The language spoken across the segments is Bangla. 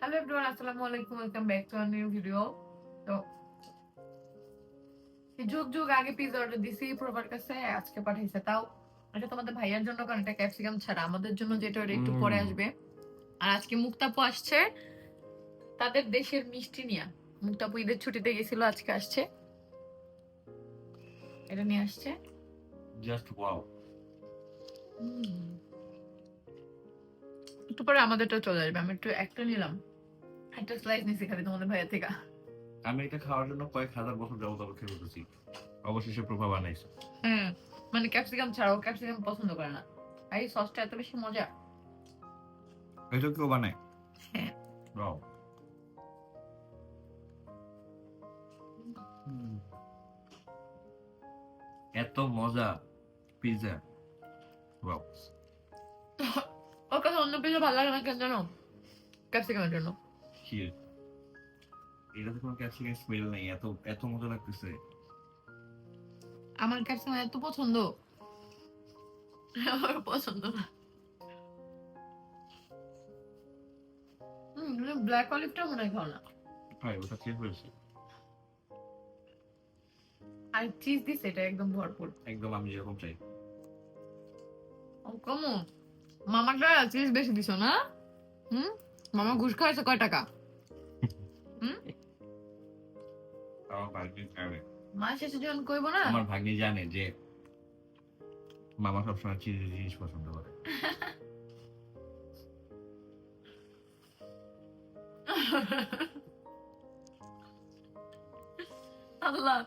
হ্যালো এভরিওয়ান আসসালামু আলাইকুম welcome back to new video তো যুগ যুগ আগে পিজা অর্ডার দিছি প্রভার কাছে আজকে পাঠাইছে তাও। এটা তোমাদের ভাইয়ার জন্য কারণ এটা ক্যাপসিকাম ছাড়া আমাদের জন্য যেটা ওটা একটু পরে। আসবে। আর আজকে মুক্তাপু আসছে তাদের দেশের মিষ্টি নিয়ে। মুক্তাপু ঈদের ছুটিতে গেছিল আজকে আসছে। এটা নিয়ে আসছে। Just wow. একটু পরে আমাদেরটা চলে আসবে আমি একটু একটা নিলাম। একটা স্লাইস নিছি খালি তোমাদের থেকে। আমি এটা খাওয়ার জন্য কয়েক হাজার বছর যাবত অপেক্ষা করতেছি। অবশেষে প্রভাব আনাইছে হ্যাঁ মানে ক্যাপসিকাম ছাড়াও ক্যাপসিকাম পছন্দ করে না। আর এই সসটা এত বেশি মজা। এটা কেউ বানায়? হ্যাঁ। এত মজা পিজা ওর কাছে অন্য কিছু ভালো লাগে না কেন জানো? ক্যাপসিকামের জন্য। কি এটা তো কোনো ক্যাপসিকাম স্মেল নেই এত এত মজা লাগতেছে। আমার ক্যাপসিকাম এত পছন্দ। আমার পছন্দ না। ব্ল্যাক অলিভটা মনে হয় খাও না। ভাই ওটা শেষ হয়েছে। আর চিজ দিছে এটা একদম ভরপুর। একদম আমি যেরকম চাই। ও কমো। মামাটা চিজ বেশি দিছো না? হুম? মামা ঘুষ খাওয়াইছে কয় টাকা? মা শেষে যখন কইব না? আমার ভাগ্নি জানে যে মামা সবসময় চিজ জিনিস পছন্দ করে। আল্লাহ।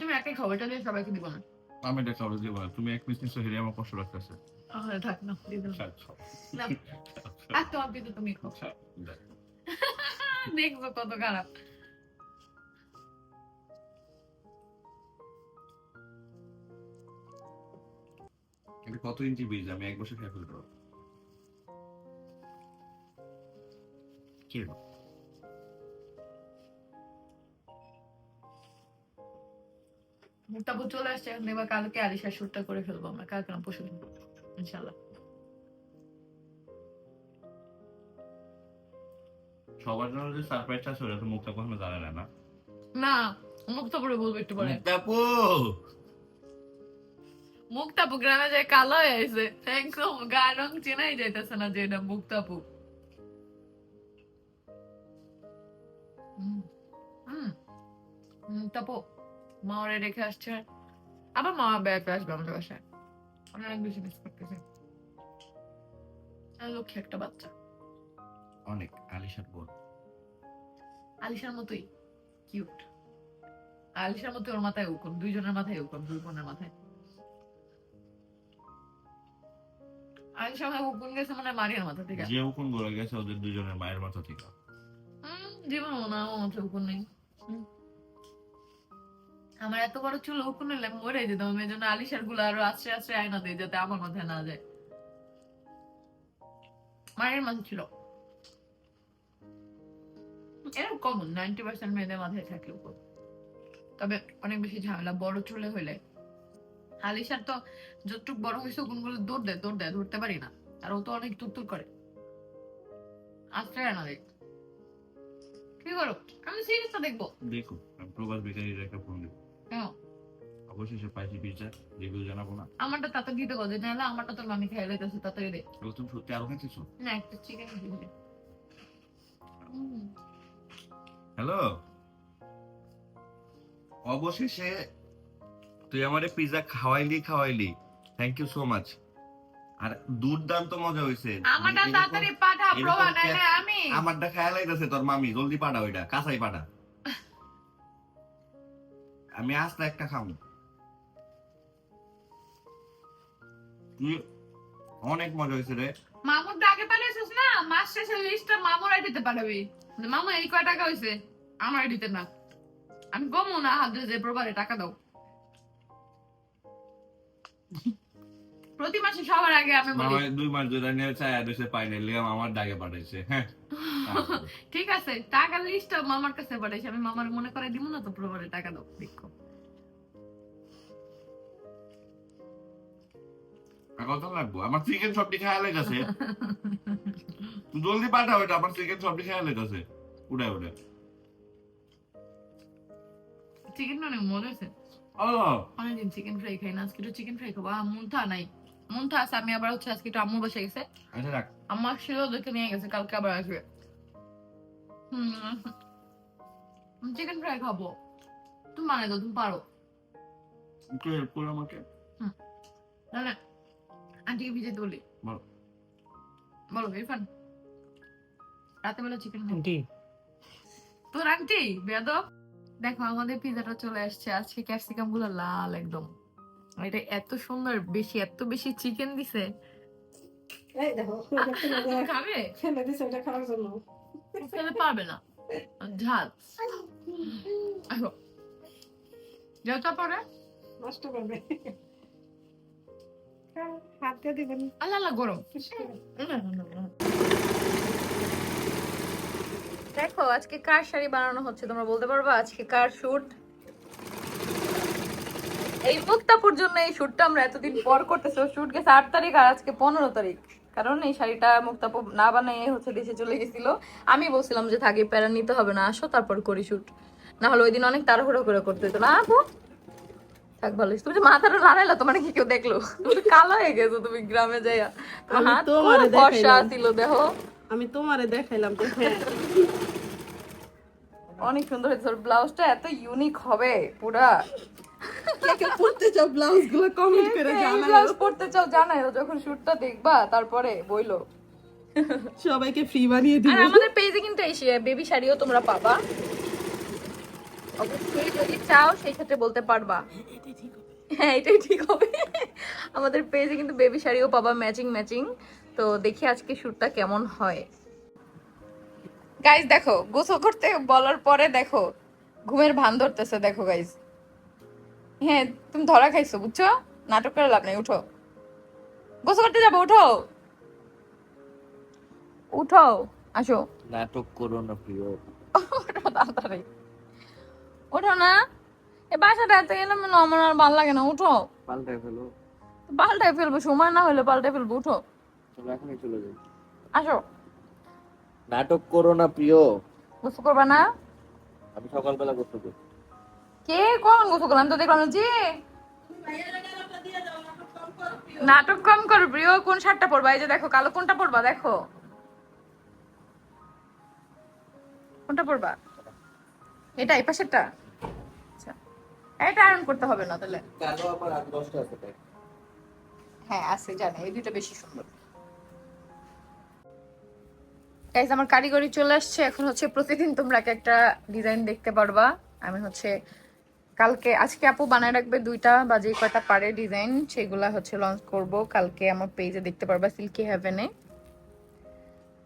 তুমি একাই খাও এটা দিয়ে সবাইকে দিব না? আমি এটা খাওয়া দিব। না তুমি এক পিস নিশ্চয় হেরে আমার কষ্ট লাগতেছে আরে থাক না দিয়ে দিলাম। না আর তো আপনি তো তুমি দেখব কত খারাপ। কত ইঞ্চি বীজ আমি এক বছর খেয়ে ফেলতে পারব কি রে? মুক্তাপুর চলে আসছে এখন এবার কালকে আলিশার শুটটা করে ফেলব আমরা। কালকে না পরশু ইনশাল্লাহ সবার জন্য যে সারপ্রাইজটা আছে ওটা তো মুখটা কখনো জানে না না? না মুক্তাপুরে বলব একটু পরে। মুক্তাপু মুক্তাপু গ্রামে যায় কালো হয়ে আছে একদম গায়ের রং চেনাই যাইতেছে না যে এটা মুক্তাপু হুম, হুম। মুক্তাপু মা ওরে রেখে আসছে। আবার মা বেড়াতে আসবে আমাদের বাসায়। আমি অনেক বেশি মিস করতেছি। লক্ষ্মী একটা বাচ্চা। অনেক আলিশার বোন। আলিশার মতোই কিউট আলিশার মতো ওর মাথায় উকুন দুইজনের মাথায় উকুন দুই বোনের মাথায়। আলিশার মাথায় উকুন গেছে মানে মারিয়ার মাথা থেকে। যে উকুন বলে গেছে ওদের দুজনের মায়ের মাথা থেকে। জীবন না আমার মাথায় উকুন নেই। আমার এত বড় চুল নিলে মরে যেতাম, আমি জন্য আলিশারগুলো আরও আস্তে আস্তে আয়না দিই যাতে আমার মাথায় না যায়। মায়ের মাথা ছিল। এরকম কমন নাইনটি পার্সেন্ট মেয়েদের মাথায় থাকে উপর তবে অনেক বেশি ঝামেলা, বড় চুলে হইলে। আলিশার তো যতটুক বড় হয়েছে গুনগুলো দৌড় দেয় দৌড় দেয়, ধরতে পারি না। আর ও তো অনেক তুরতুর করে। আশ্রয় না দেখ কি করো? আমি সিরিজটা দেখব। দেখো প্রবাস বেকারির একটা ফোন দেবো। কেন অবশেষে পাইছি পিজা রিভিউ জানাব না। আমারটা তাতে দিতে গো নাহলে আমারটা তোর মামি খেয়ে লইতেছে তাড়াতাড়ি দে। তুমি সত্যি আরও খাইতেছো? না একটা চিকেন দিলে হ্যালো অবশেষে তুই আমারে পিজা খাওয়াইলি খাওয়াইলি। থ্যাংক ইউ সো মাচ আর দুর্দান্ত মজা হইছে। আমারটা এরকম- তাড়াতাড়ি পাঠা প্রভা নাইলে আমি। আমারটা খেয়াল আইতাছে তোর মামি জলদি পাঠা ওইটা কাঁচাই পাঠা। আমি আস্তা একটা খাব। অনেক মজা হয়েছে রে। মামুর ডাকে আগে পাঠিয়েছিস না, মাস শেষের লিস্টটা মামুরাই দিতে পারবি মামু, এই কয় টাকা হইছে? আমার দিতে না। আমি কমও না, হাত দিয়ে যে প্রবারে টাকা দাও। প্রতি মাসে সবার আগে আমি বলি। মামা দুই মাস ধরে নিয়ে চায় দেশে পাই না লিগাম আমার ডাকে পাঠাইছে হ্যাঁ। ঠিক আছে টাকার লিস্টটা মামার কাছে পাঠাইছি। আমি মামার মনে করে দিব না তো প্রবারে টাকা দাও দেখো। কত লাগবো? আমার চিকেন সবটি খাওয়া লেগেছে জলদি পাঠাও এটা আমার চিকেন সবটি খাওয়া লেগেছে উড়ে উড়ে। চিকেনটা অনেক মজা হয়েছে ও। অনেকদিন চিকেন ফ্রাই খাই না আজকে চিকেন ফ্রাই খাব আহ, মুন্থা নাই। মুন্থা আছে আমি আবার হচ্ছে আজকে একটু আম্মুর বাসায় গেছে। আচ্ছা ওদেরকে নিয়ে গেছে কালকে আবার আসবে। হুম চিকেন ফ্রাই খাব। তুমি মানে তো তুমি পারো। একটু হেল্প করো আমাকে। তাহলে আন্টিকে ভিজে বলি। বলো। বলো ইরফান। রাতে বেলা চিকেন আন্টি। তোর আন্টি বেয়াদব। দেখো আমাদের পিজাটা চলে আসছে। আজকে ক্যাপসিকামগুলো লাল একদম। এটা এত সুন্দর বেশি এত বেশি চিকেন দিছে। দেখো ওইটা ফেলে দেয়। খাবে? ফেলে দিছে ওটা খাওয়ার জন্য। পারবে না। ঝাল। যাও তারপরে নষ্ট করবে। হাত দিয়ে দিবেন। আল্লাহ আল্লাহ গরম। দেখো আজকে কার শাড়ি বানানো হচ্ছে তোমরা বলতে পারবা? আজকে কার শুট এই মুক্তাপুর জন্য এই শুটটা আমরা এতদিন পর করতেছি। শুট গেছে আট তারিখ আর আজকে পনেরো তারিখ। কারণ এই শাড়িটা মুক্তাপুর না বানাই হচ্ছে দেশে চলে গেছিল। আমি বলছিলাম যে থাকি প্যারা নিতে হবে না আসো তারপর করি শুট না হলে ওই দিন অনেক তাড়াহুড়ো করে করতে হতো। না আপু। থাক ভালো তুমি যে মাথাটা লাগাইলা তোমার কি কেউ দেখল? তুমি কালো হয়ে গেছো তুমি গ্রামে যাইয়া। তোমার হাত দেখাইলাম। ছিল দেখো? আমি তোমারে দেখাইলাম হ্যাঁ। অনেক সুন্দর হয়েছে। ব্লাউজটা এত ইউনিক হবে পুরা। কে পড়তে চাও ব্লাউজগুলো কমেন্ট করে ব্লাউজ পড়তে চাও জানাইও যখন শুটটা দেখবা তারপরে বইলো। সবাইকে ফ্রি বানিয়ে দিব। আর আমাদের পেজে কিন্তু এই বেবি শাড়িও তোমরা পাবা। অবশ্যই যদি চাও সেই ক্ষেত্রে বলতে পারবা। হ্যাঁ এটাই ঠিক হবে। আমাদের পেজে কিন্তু বেবি শাড়িও পাবা ম্যাচিং ম্যাচিং তো দেখি আজকে শুটটা কেমন হয়। গাইজ দেখো গোসল করতে বলার পরে দেখো ঘুমের ভান ধরতেছে দেখো গাইজ হ্যাঁ তুমি ধরা খাইছো বুঝছ? নাটক করে লাভ নাই উঠো। গোসল করতে যাব উঠো। উঠো আসো। নাটক করো না প্রিয়। ওঠো তাড়াতাড়ি। ওঠো না। এ বাসাটা এত গেলাম না আমার আর ভালো লাগে না উঠো। পাল্টাই ফেলো। পাল্টাই ফেলব সময় না হলে পাল্টাই ফেলব উঠো। চলো এখনই চলে যাই। আসো। নাটক করো না প্রিয়। গোসল করবা না? আমি সকালবেলা করতে করি। কে কখন করলাম তো দেখলাম জি নাটক কম করো প্রিয় কোন শার্টটা পরবা? এই যে দেখো কালো কোনটা পরবা? দেখো। কোনটা পরবা? এটা এই পাশেরটা? আচ্ছা। এটা আয়রন করতে হবে না তাহলে। কালো আছে হ্যাঁ আছে জানি। এই দুটো বেশি সুন্দর। গাইজ আমার কারিগরি চলে আসছে। এখন হচ্ছে প্রতিদিন তোমরা একটা ডিজাইন দেখতে পারবা। আমি হচ্ছে কালকে, আজকে আপু বানায় রাখবে দুইটা বা যে কয়টা পারে ডিজাইন সেগুলা হচ্ছে লঞ্চ করব। কালকে আমার পেজে দেখতে পারবা সিল্কি হ্যাভেনে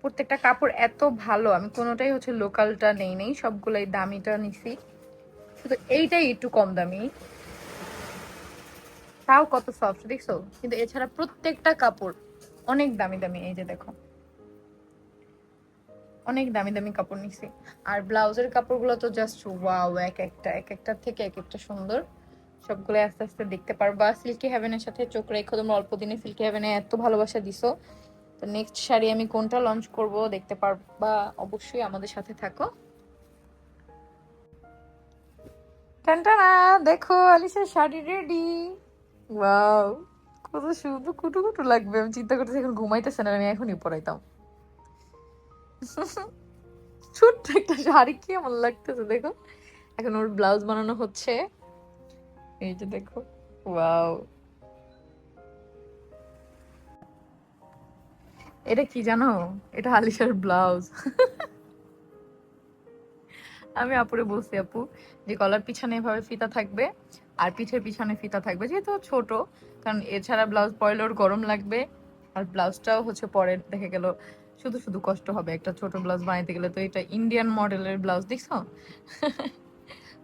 প্রত্যেকটা কাপড় এত ভালো, আমি কোনোটাই হচ্ছে লোকালটা নেই নেই, সবগুলাই দামিটা নিছি। শুধু এইটাই একটু কম দামি। তাও কত সফট দেখছ? কিন্তু এছাড়া প্রত্যেকটা কাপড় অনেক দামি দামি, এই যে দেখো। অনেক দামি দামি কাপড় নিছি। আর ব্লাউজের কাপড়গুলো তো জাস্ট ওয়াও এক একটা এক একটা থেকে এক একটা সুন্দর। সবগুলো আস্তে আস্তে দেখতে পারবা। সিল্কি হ্যাভেনের সাথে চোখ রেখো, তোমরা অল্প দিনে সিল্কি হ্যাভেনে এত ভালোবাসা দিছো। তো নেক্সট শাড়ি আমি কোনটা লঞ্চ করব দেখতে পারবা। অবশ্যই আমাদের সাথে থাকো। দেখো, আলিশার শাড়ি রেডি ওয়াও কত শুধু কুটু কুটু লাগবে। আমি চিন্তা করতেছি, এখন ঘুমাইতেছে না, আমি এখনই পড়াইতাম। ছোট্ট একটা শাড়ি কি এমন লাগতেছে দেখো এখন ওর ব্লাউজ বানানো হচ্ছে। এই যে দেখো, ওয়াও। এটা কি জানো? এটা আলিশার ব্লাউজ। আমি আপুরে বলছি, আপু, যে গলার পিছনে এভাবে ফিতা থাকবে, আর পিঠের পিছনে ফিতা থাকবে, যেহেতু ছোট, কারণ এছাড়া ব্লাউজ পরলে ওর গরম লাগবে। আর ব্লাউজটাও হচ্ছে পরে, দেখে গেল শুধু শুধু কষ্ট হবে। একটা ছোট ব্লাউজ বানাইতে গেলে তো এটা ইন্ডিয়ান মডেলের ব্লাউজ, দেখছ?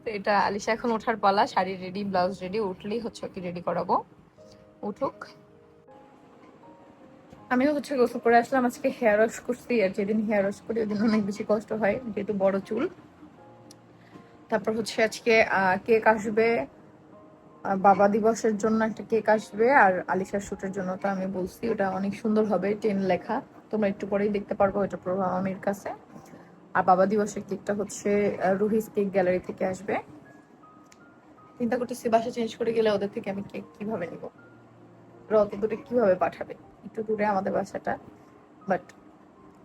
তো এটা আলিশা এখন ওঠার পালা, শাড়ি রেডি ব্লাউজ রেডি উঠলেই হচ্ছে ওকে রেডি করাবো। উঠুক। আমিও হচ্ছে গোসল করে আসলাম, আজকে হেয়ার ওয়াশ করছি, আর যেদিন হেয়ার ওয়াশ করি ওদিন অনেক বেশি কষ্ট হয়, যেহেতু বড় চুল। তারপর হচ্ছে আজকে কেক আসবে বাবা দিবসের জন্য একটা কেক আসবে, আর আলিশার শুটের জন্য তো আমি বলছি, ওটা অনেক সুন্দর হবে টেন লেখা। তোমরা একটু পরেই দেখতে পারব এটা প্রভা আমির কাছে। আর বাবা দিবসের কেকটা হচ্ছে রুহিস কেক গ্যালারি থেকে আসবে। চিন্তা করতেছি বাসা চেঞ্জ করে গেলে ওদের থেকে আমি কেক কীভাবে নিব? অত দূরে কীভাবে পাঠাবে? একটু দূরে আমাদের বাসাটা। বাট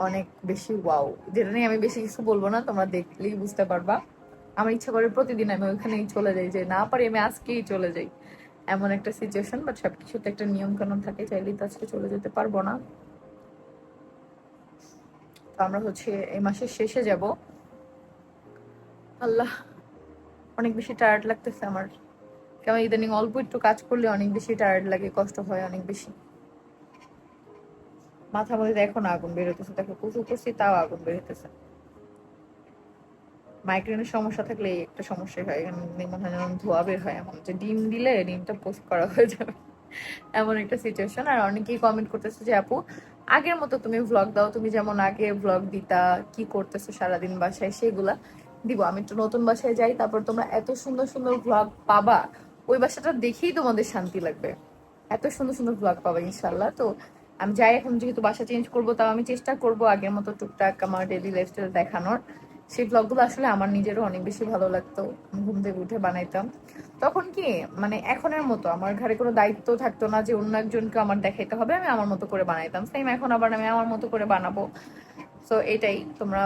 অনেক বেশি ওয়াও যেটা নিয়ে আমি বেশি কিছু বলব না, তোমরা দেখলেই বুঝতে পারবা। আমার ইচ্ছা করে প্রতিদিন আমি ওইখানেই চলে যাই, যে না পারি আমি আজকেই চলে যাই। এমন একটা সিচুয়েশন বাট সবকিছুতে একটা নিয়ম কানুন থাকে, চাইলেই তো আজকে চলে যেতে পারব না। আমরা হচ্ছে এই মাসের শেষে যাব। আল্লাহ, অনেক বেশি টায়ার্ড লাগতেছে আমার। কেমন ইদানিং অল্প একটু কাজ করলে অনেক বেশি টায়ার্ড লাগে, কষ্ট হয় অনেক বেশি। মাথা মধ্যে এখন আগুন বেরোতেছে। দেখো কুচু করছি, তাও আগুন বেরোতেছে। মাইগ্রেনের সমস্যা থাকলে এই একটা সমস্যা হয়। মনে হয় ধোয়া বের হয় এমন। যে ডিম দিলে, ডিমটা পোস্ট করা হয়ে যাবে। এমন একটা সিচুয়েশন আর অনেকেই কমেন্ট করতেছে যে, আপু আগের মতো তুমি ভ্লগ দাও, তুমি যেমন আগে ভ্লগ দিতা, কি করতেছো সারাদিন বাসায় সেগুলা, দিব। আমি একটু নতুন বাসায় যাই, তারপর তোমরা এত সুন্দর সুন্দর ভ্লগ পাবা, ওই বাসাটা দেখেই তোমাদের শান্তি লাগবে। এত সুন্দর সুন্দর ভ্লগ পাবা ইনশাল্লাহ তো আমি যাই, এখন যেহেতু বাসা চেঞ্জ করব, তাও আমি চেষ্টা করব আগের মতো টুকটাক আমার ডেলি লাইফস্টাইল দেখানোর। সেই ব্লগগুলো আসলে আমার নিজেরও অনেক বেশি ভালো লাগতো। ঘুম থেকে উঠে বানাইতাম। তখন কি মানে এখনের মতো আমার ঘরে কোনো দায়িত্ব থাকতো না যে অন্য একজনকে আমার দেখাইতে হবে, আমি আমার মতো করে বানাইতাম। সেম এখন আবার আমি আমার মতো করে বানাবো। সো এটাই। তোমরা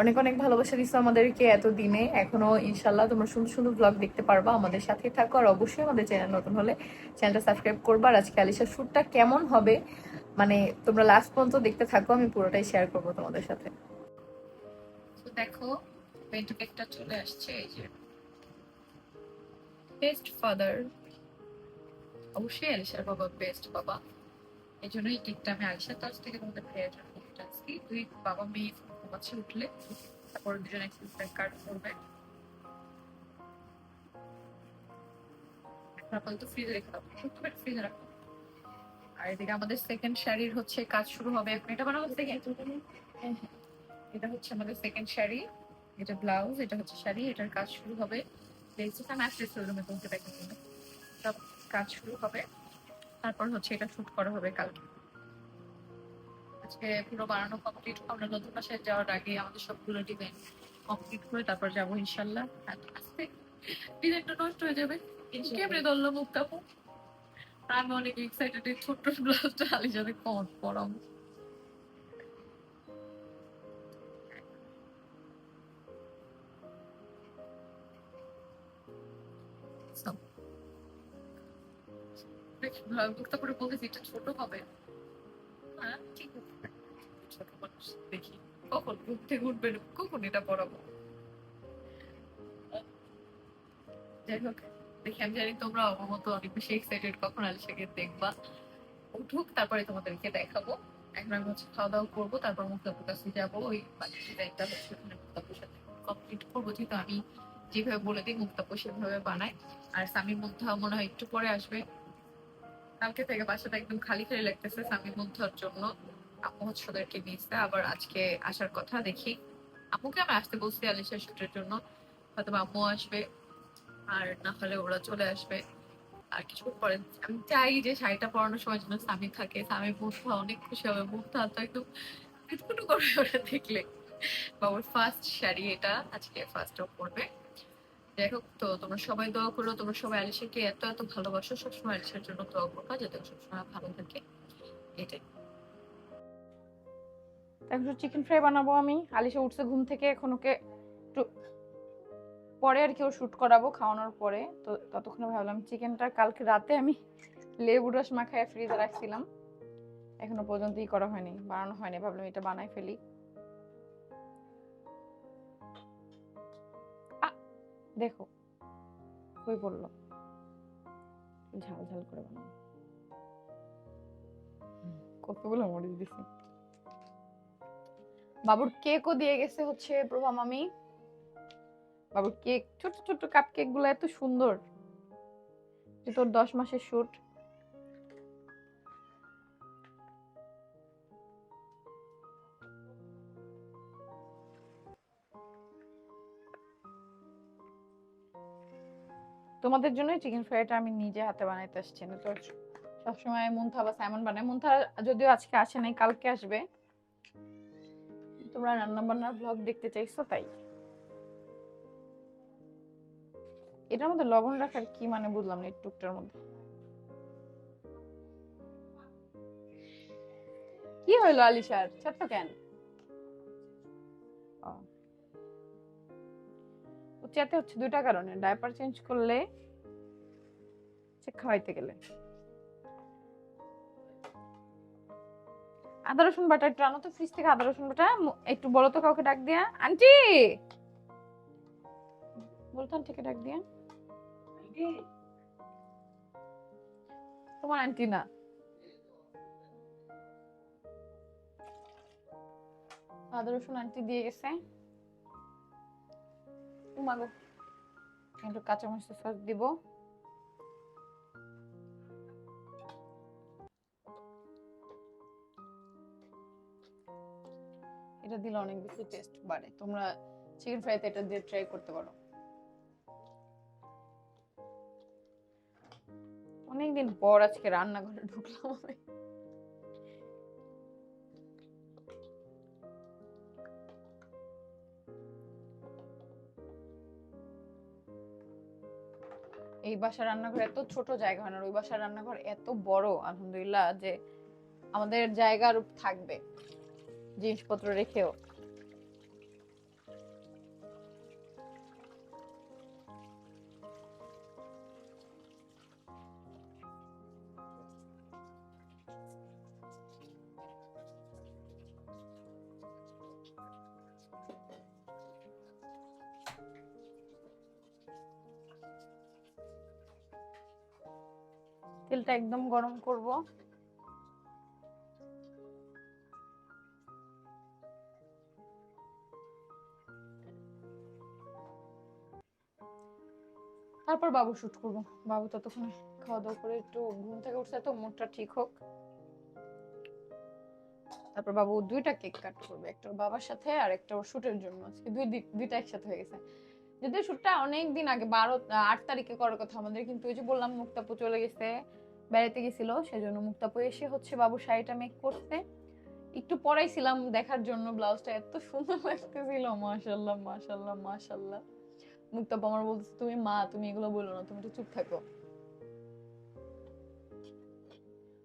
অনেক অনেক ভালোবাসা দিচ্ছ আমাদেরকে এত দিনে এখনও ইনশাল্লাহ তোমরা সুন্দর সুন্দর ব্লগ দেখতে পারবা। আমাদের সাথে থাকো আর অবশ্যই আমাদের চ্যানেল নতুন হলে চ্যানেলটা সাবস্ক্রাইব করবা। আর আজকে আলিশার শ্যুটটা কেমন হবে মানে তোমরা লাস্ট পর্যন্ত দেখতে থাকো, আমি পুরোটাই শেয়ার করব তোমাদের সাথে। দেখো চলে আসছে, এই যে বেস্ট ফাদার অবশ্যই আলিশার বাবা বেস্ট বাবা। এই জন্যই কেকটা আমি আলিশার কাছ থেকে তোমাদের ভাইয়ের জন্য দুই বাবা মেয়ে ঘুমাচ্ছে উঠলে। তারপর দুজন এক্সারসাইজ কার্ড করবে। আপাতত ফ্রিজে রেখে দাও। সত্যি ফ্রিজে রাখো। আর এদিকে আমাদের সেকেন্ড শাড়ির হচ্ছে কাজ শুরু হবে। এখন এটা বানাবো সেকেন্ড এটা হচ্ছে আমাদের সেকেন্ড শাড়ি। এটা ব্লাউজ এটা হচ্ছে শাড়ি এটার কাজ শুরু হবে। আমি আসতে শোরুমে সব কাজ শুরু হবে। তারপর হচ্ছে এটা শুট করা হবে কালকে। আজকে পুরো বানানো কমপ্লিট আমরা নতুন বাসায় যাওয়ার আগে আমাদের সবগুলো ডিজাইন কমপ্লিট করে তারপর যাব ইনশাল্লাহ। আস্তে ডিজাইনটা নষ্ট হয়ে যাবে। কেমনে ধরলো মুখ আমি অনেক এক্সাইটেড ছোট্ট ব্লাউজটা কম পরাবো। মুক্তা করে এটা ছোট হবে। হ্যাঁ ঠিক আছে। যাই হোক আমি বেশি এক্সাইটেড কখন দেখবা। উঠুক, তারপরে তোমাদেরকে দেখাবো। এখন আমি হচ্ছে খাওয়া দাওয়া করব, তারপর মুক্তাপুর কাছে যাব। ওই হচ্ছে সাথে কমপ্লিট করব। যেহেতু আমি যেভাবে বলে দিই, মুক্তাপুর সেভাবে বানাই। আর স্বামীর মধ্যে মনে হয় একটু পরে আসবে। কালকে থেকে বাসাটা একদম খালি খালি লাগতেছে স্বামীর মধ্যের জন্য। হচ্ছে ওদেরকে নিয়েছে আবার আজকে আসার কথা দেখি। আম্মুকে আমি আসতে বলছি আলিশার শুটের জন্য হয়তো আম্মু আসবে, আর না হলে ওরা চলে আসবে। আর কিছু পরে আমি চাই যে শাড়িটা পরানোর সময় যেন স্বামী থাকে। স্বামীর মুখটা অনেক খুশি হবে। মুখটা তো একদম কুটকুটু করে ওরা দেখলে। বাবুর ফার্স্ট শাড়ি এটা, আজকে ফার্স্ট পরবে। যাই হোক, তো তোমরা সবাই দোয়া করো, তোমরা সবাই আলিশাকে এত এত ভালোবাসো, সবসময় আলিশার জন্য দোয়া করবা যাতে সবসময় ভালো থাকে, এটাই। এখন চিকেন ফ্রাই বানাবো আমি। আলিশা উঠছে ঘুম থেকে, এখন ওকে একটু পরে আর কি ও শুট করাবো, খাওয়ানোর পরে। তো ততক্ষণে ভাবলাম চিকেনটা কালকে রাতে আমি লেবু রস মাখায় ফ্রিজে রাখছিলাম। এখনও পর্যন্তই করা হয়নি, বানানো হয়নি, ভাবলাম এটা বানাই ফেলি। দেখো কই পড়ল। ঝাল ঝাল করে বানাবো। কতগুলো মরিচ দিছি। বাবুর কেকও দিয়ে গেছে হচ্ছে প্রভা মামি। বাবুর কেক ছোট ছোট কাপ কেকগুলো এত সুন্দর। তোর দশ মাসের শুট তোমাদের জন্য চিকেন ফ্রাইটা আমি নিজে হাতে বানাইতে আসছি। না তো সবসময় মুন্থা বা সাইমন বানায়। মুন্থা যদিও আজকে আসে নাই, কালকে আসবে। তোমরা রান্না বান্নার ব্লগ দেখতে চাইছো তাই। এটার মধ্যে লবণ রাখার কি মানে বুঝলাম না এই টুকটার মধ্যে। কি হইল আলিশার? ছোট্ট কেন? চেতে হচ্ছে দুইটা কারণে ডায়পার চেঞ্জ করলে সে খাওয়াইতে গেলে। আদা রসুন বাটা একটু আনো তো ফ্রিজ থেকে আদা রসুন বাটা একটু বলো তো কাউকে ডাক দিয়া। আন্টি! বলতো আন্টিকে ডাক দিয়া। তোমার আন্টি না। আদা রসুন আন্টি দিয়ে গেছে। উমাগো একটু কাঁচামরিচের সস দিব। এটা দিলে অনেক বেশি টেস্ট বাড়ে। তোমরা চিকেন ফ্রাইতে এটা দিয়ে ট্রাই করতে পারো। অনেকদিন পর আজকে রান্নাঘরে ঢুকলাম আমি। এই বাসার রান্নাঘর এত ছোট জায়গা হয় না ওই বাসার রান্নাঘর এত বড়, আলহামদুলিল্লাহ, যে আমাদের জায়গার থাকবে, জিনিসপত্র রেখেও। তেলটা একদম গরম করব। তারপর বাবু শুট করব। বাবু ততক্ষণে খাওয়া দাওয়া করে একটু ঘুম থেকে উঠছে, তো মুডটা ঠিক হোক। তারপর বাবু দুইটা কেক কাট করবে, একটা বাবার সাথে আর একটা ওর শুটের জন্য। আজকে দুই দুইটা একসাথে হয়ে গেছে। যদিও শুটটা অনেক দিন আগে, বারো আট তারিখে করার কথা আমাদের, কিন্তু ওই যে বললাম মুক্তাপু চলে গেছে। বেড়াতে গেছিল, সেজন্য মুক্তাপু এসে হচ্ছে বাবু শাড়িটা মেক করতে একটু পরাইছিলাম দেখার জন্য, ব্লাউজটা এত সুন্দর লাগতেছিল, মাশাল্লাহ মাশাল্লাহ মাশাল্লাহ। মুক্তাপু আমার বলতেছে, তুমি মা, তুমি এগুলো বলো না, তুমি একটু চুপ থাকো।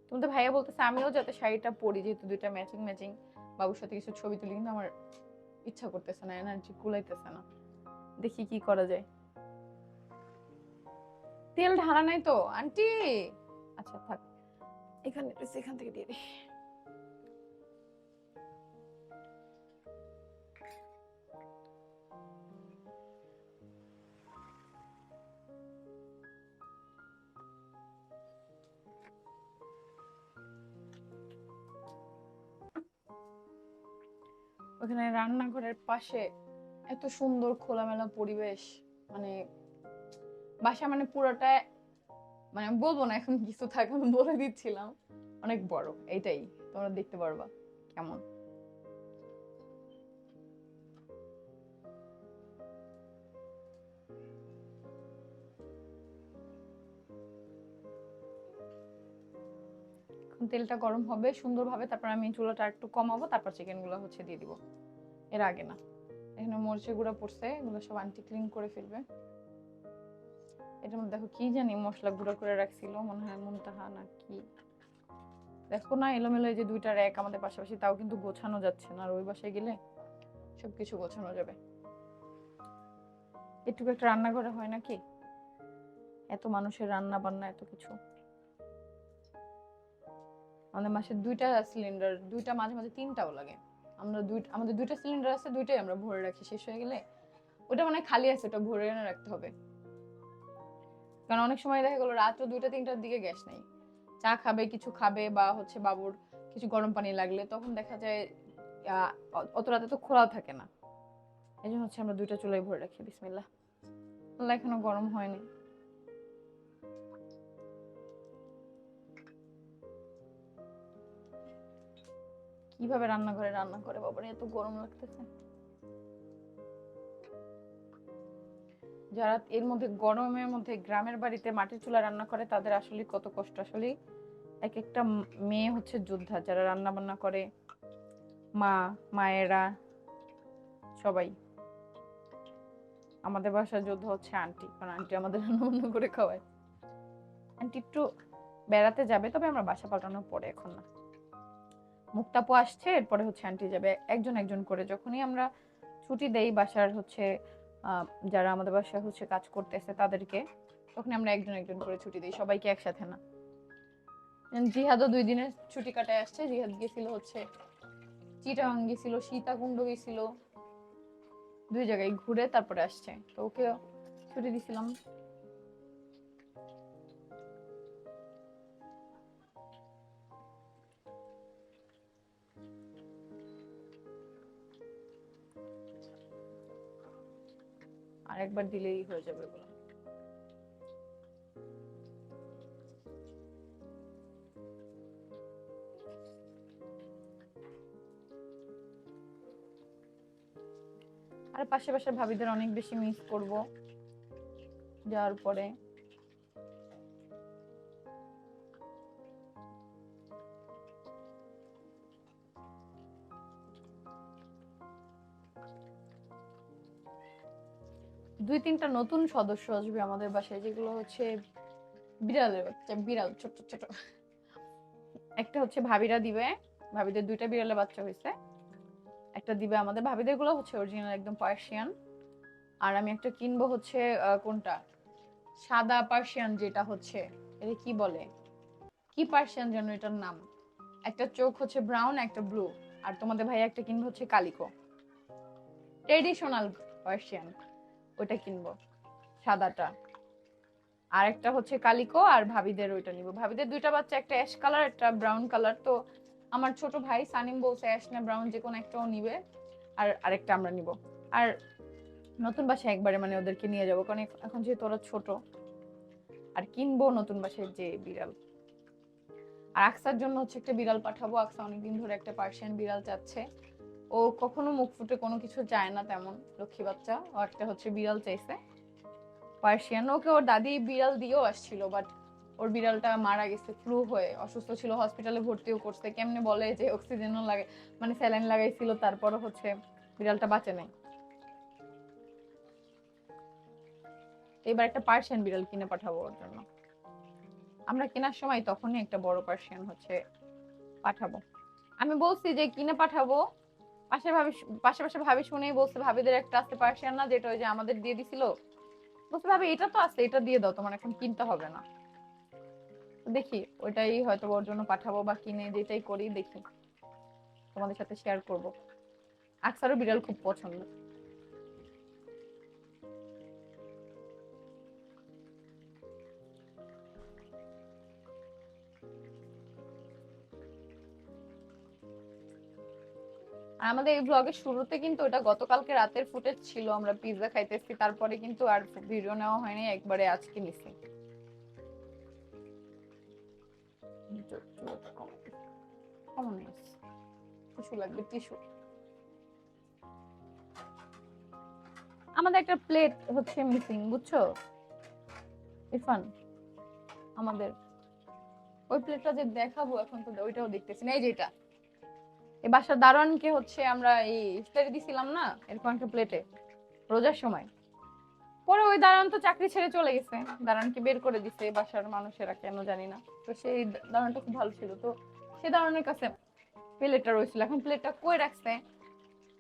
তুমি তো ভাইয়া বলতেছে, আমিও যাতে শাড়িটা পরি, যেহেতু দুইটা ম্যাচিং ম্যাচিং বাবুর সাথে কিছু ছবি তুলি, কিন্তু আমার ইচ্ছা করতেছে না এনার্জি কুলাইতেছে না। দেখি কি করা যায়। তেল ঢালা নাই তো, আন্টি! আচ্ছা থাক। এখানে, এখান থেকে দিয়ে ওখানে রান্নাঘরের পাশে এত সুন্দর খোলামেলা পরিবেশ মানে বাসা মানে পুরোটা মানে আমি বলব না, এখন কিছু থাকে আমি বলে দিচ্ছিলাম। অনেক বড়, এইটাই। তোমরা দেখতে পারবা কেমন। তেলটা গরম হবে, সুন্দরভাবে, তারপর আমি চুলাটা একটু কমাবো, তারপর চিকেনগুলো হচ্ছে দিয়ে দিব। এর আগে না। এখানে মরিচের গুঁড়া পড়ছে, এগুলো সব আন্টি ক্লিন করে ফেলবে। এটার মধ্যে দেখো কি জানি মশলা গুঁড়া করে রাখছিল, মনে হয় মুনতাহা না কি দেখো না, এলোমেলো যে দুইটা র্যাক আমাদের পাশাপাশি, তাও কিন্তু গোছানো যাচ্ছে না, আর ওই বাসায় গেলে সবকিছু গোছানো যাবে। এটুকু একটা রান্নাঘরে হয় নাকি? এত মানুষের রান্না বান্না এত কিছু। আমাদের মাসে দুইটা সিলিন্ডার, দুইটা মাঝে মাঝে তিনটাও লাগে। আমরা দুই, আমাদের দুইটা সিলিন্ডার আছে, দুইটাই আমরা ভরে রাখি, শেষ হয়ে গেলে। ওটা মানে খালি আছে, ওটা ভরে রাখতে হবে। কারণ অনেক সময় দেখা গেলো রাত্র দুইটা, তিনটার দিকে গ্যাস নেই। চা খাবে, কিছু খাবে বা হচ্ছে বাবুর কিছু গরম পানি লাগলে তখন দেখা যায় অত রাতে তো খোলাও থাকে না। এই জন্য হচ্ছে আমরা দুইটা চুলাই ভরে রাখি, বিসমিল্লাহ। আল্লাহ এখনও গরম হয়নি। কীভাবে রান্নাঘরে রান্না করে বাবার, এত গরম লাগতেছে। যারা এর মধ্যে গরমের মধ্যে গ্রামের বাড়িতে মাটির চুলা রান্না করে, তাদের আসলে কত কষ্ট। আসলে এক একটা মেয়ে হচ্ছে যোদ্ধা, যারা রান্না বান্না করে, মা, মায়েরা, সবাই। আমাদের বাসার যোদ্ধা হচ্ছে আন্টি, কারণ আন্টি আমাদের রান্না করে খাওয়ায়। আন্টি একটু বেড়াতে যাবে, তবে আমরা বাসা পাল্টানোর পরে এখন না। মুক্তাপু আসছে, এরপরে হচ্ছে আন্টি যাবে। একজন একজন করে যখনই আমরা ছুটি দেই, বাসার হচ্ছে যারা আমাদের বাসায় হচ্ছে কাজ করতেছে তাদেরকে তখন আমরা একজন একজন করে ছুটি দিই, সবাইকে একসাথে না। জিহাদও দুই দিনের ছুটি কাটায় আসছে, জিহাদ গেছিল হচ্ছে চিটাং গেছিল, সীতাকুণ্ড গেছিল, দুই জায়গায় ঘুরে তারপরে আসছে। তো ওকে ছুটি দিছিলাম। আর একবার দিলেই হয়ে যাবে ওগুলো আর পাশে পাশে ভাবিদের অনেক বেশি মিস করব, যাওয়ার পরে। দুই তিনটা নতুন সদস্য আসবে আমাদের বাসায়, যেগুলো হচ্ছে বিড়ালের বাচ্চা, বিড়াল, ছোট ছোট। একটা হচ্ছে ভাবিরা দিবে, ভাবিদের দুইটা বিড়ালের বাচ্চা হয়েছে একটা দিবে আমাদের ভাবিদেরগুলো হচ্ছে অরিজিনাল একদম পার্সিয়ান আর আমি একটা কিনবো হচ্ছে কোনটা? সাদা পার্সিয়ান যেটা হচ্ছে, এটা কি বলে? কি পার্সিয়ান যেন এটার নাম? একটা চোখ হচ্ছে ব্রাউন একটা ব্লু আর তোমাদের ভাই একটা কিনবো হচ্ছে কালিকো। ট্রেডিশনাল পার্সিয়ান ওইটা কিনবো, সাদাটা। আর একটা হচ্ছে কালিকো আর ভাবিদের ওইটা নিব। ভাবিদের দুইটা বাচ্চা, একটা অ্যাশ কালার, একটা ব্রাউন কালার। তো আমার ছোট ভাই সানিম বলছে অ্যাশ না ব্রাউন, যে কোনো একটাও নিবে। আর আরেকটা আমরা নিব। আর নতুন বাসায় একবারে মানে ওদেরকে নিয়ে যাব, কারণ এখন যেহেতু ওরা ছোট, আর কিনবো নতুন বাসায় যে বিড়াল। আর আকসার জন্য হচ্ছে একটা বিড়াল পাঠাবো। আকসা অনেকদিন ধরে একটা পার্সিয়ান বিড়াল চাচ্ছে। ও কখনো মুখ ফুটে কোনো কিছু চায় না তেমন, লক্ষ্মী বাচ্চা। ও একটা হচ্ছে বিড়াল চাইছে। পার্সিয়ান। ওকে ওর দাদি বিড়াল দিয়েও আসছিল বাট ওর বিড়ালটা মারা গেছে, ফ্লু হয়ে। অসুস্থ ছিল হসপিটালে ভর্তিও করছে। কেমনে বলে যে অক্সিজেনও লাগে মানে স্যালাইন লাগাইছিল, তারপরও হচ্ছে বিড়ালটা বাঁচে নাই। এবার একটা পার্সিয়ান বিড়াল কিনে পাঠাবো ওর জন্য। আমরা কেনার সময় তখনই একটা বড় পার্সিয়ান হচ্ছে পাঠাবো। আমি বলছি যে কিনে পাঠাবো পাশে ভাবি পাশে পাশে ভাবি শুনেই বলছে, ভাবিদের একটা আছে পার্সিয়ান না, যেটা ওই যে আমাদের দিয়ে দিছিল। বলছে, ভাবি, এটা তো আছে, এটা দিয়ে দাও তোমার, এখন কিনতে হবে না। দেখি, ওইটাই হয়তো ওর জন্য পাঠাবো বা কিনে, যেটাই করি, দেখি। তোমাদের সাথে শেয়ার করব। আকসারও বিড়াল খুব পছন্দ। আর আমাদের এই ব্লগের শুরুতে কিন্তু ওটা গতকালকে রাতের ফুটেজ ছিল, আমরা পিৎজা খাইতেছি, তারপরে কিন্তু আর ভিডিও নেওয়া হয়নি, একবারে আজকে নিছি। আমাদের একটা প্লেট হচ্ছে মিসিং বুঝছ? ইরফান, আমাদের। ওই প্লেটটা যে দেখাবো এখন তো, ওইটাও দেখতেছি না, এই যেটা এই বাসার দারোয়ানকে হচ্ছে আমরা এই ইফতারি দিছিলাম না এরকম একটা প্লেটে রোজার সময়। পরে ওই দারোয়ান তো চাকরি ছেড়ে চলে গেছে। দারোয়ানকে বের করে দিছে বাসার মানুষেরা, কেন জানি না। তো সেই দারোয়ানটা খুব ভালো ছিল। তো সে দারোয়ানের কাছে প্লেটটা রয়েছিল। এখন প্লেটটা কই রাখছে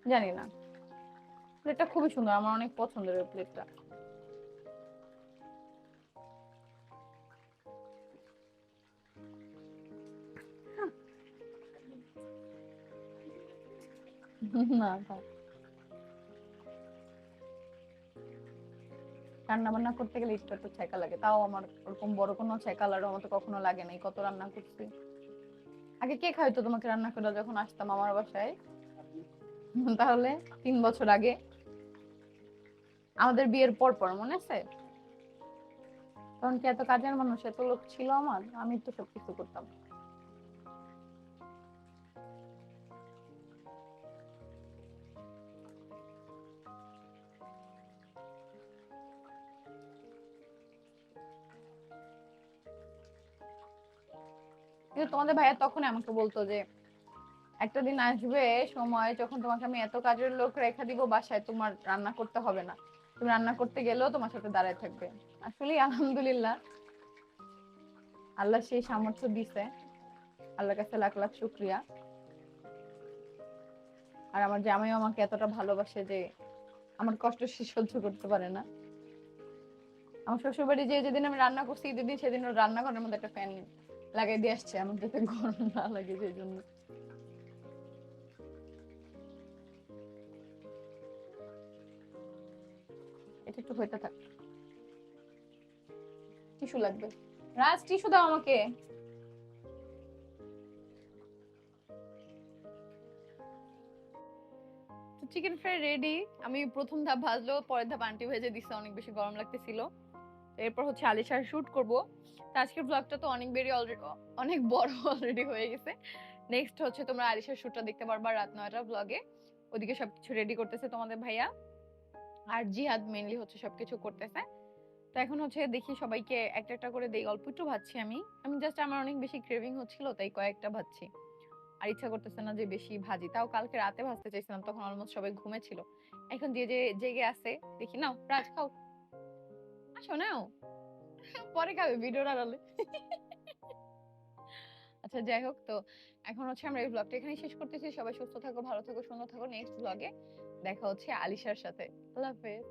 জানি না। প্লেটটা খুবই সুন্দর, আমার অনেক পছন্দের ওই প্লেটটা। না রান্না বান্না করতে গেলে একটু একটু ছ্যাঁকা লাগে। তাও আমার ওরকম বড় কোনো ছ্যাঁকা লাগার মতো কখনো লাগে নাই, কত রান্না করছি। আগে কে খাইতো তোমাকে রান্না করে যখন আসতাম আমার বাসায়? তাহলে তিন বছর আগে। আমাদের বিয়ের পর পর, মনে আছে? তখন কি এত কাজের মানুষ, এত লোক ছিল আমার? আমি তো সবকিছু করতাম। কিন্তু তোমাদের ভাইয়া তখন আমাকে বলতো যে, একটা দিন আসবে সময় যখন তোমাকে আমি এত কাজের লোক রেখা দিব, বাসায় তোমার রান্না করতে হবে না। তুমি রান্না করতে গেলেও তোমার সাথে দাঁড়ায় থাকবে। আসলে আলহামদুলিল্লাহ। আল্লাহ সেই সামর্থ্য দিছে। আল্লাহর কাছে লাখ লাখ শুক্রিয়া। আর আমার জামাইও আমাকে এতটা ভালোবাসে যে, আমার কষ্ট সে সহ্য করতে পারে না। আমার শ্বশুর বাড়ি যে যেদিন আমি রান্না করছি, ঈদের দিন সেদিন রান্নাঘরের মধ্যে একটা ফ্যান লাগাই দিয়ে আসছে, আমার যাতে গরম না লাগে সেই জন্য এটা একটু হইতে থাক। টিস্যু লাগবে। রাজ, টিস্যু দাও আমাকে। চিকেন ফ্রাই রেডি আমি প্রথম ধাপ ভাজলো, পরের ধাপ আন্টি ভেজে দিছে, অনেক বেশি গরম লাগতেছিল। এরপর হচ্ছে আলিশার শুট করব। তো আজকের ব্লগটা তো অনেক বেরি অলরেডি অনেক বড় অলরেডি হয়ে গেছে। নেক্সট হচ্ছে তোমরা আলিশার শুটটা দেখতে পারবা রাত নয়টার ব্লগে ওদিকে সবকিছু রেডি করতেছে তোমাদের ভাইয়া। আর জিহাদ মেনলি হচ্ছে সবকিছু করতেছে। তো এখন হচ্ছে দেখি সবাইকে একটা একটা করে দেই। অল্প একটু ভাবছি আমি। আমি জাস্ট আমার অনেক বেশি ক্রেভিং হচ্ছিল, তাই কয়েকটা ভাবছি। আর ইচ্ছা করতেছে না যে বেশি ভাজি। তাও কালকে রাতে ভাজতে চাইছিলাম, তখন অলমোস্ট সবাই ঘুমেছিল এখন যে যে জেগে আছে, দেখি নাও রাজ খাও। আসো নাও পরে খাবে ভিডিওটা আড়ালে। আচ্ছা যাই হোক তো, এখন হচ্ছে আমরা এই ব্লগটা এখানে শেষ করতেছি। সবাই সুস্থ থাকো, ভালো থাকো, সুন্দর থাকো নেক্সট ব্লগে দেখা হচ্ছে আলিশার সাথে। আল্লাহ হাফেজ।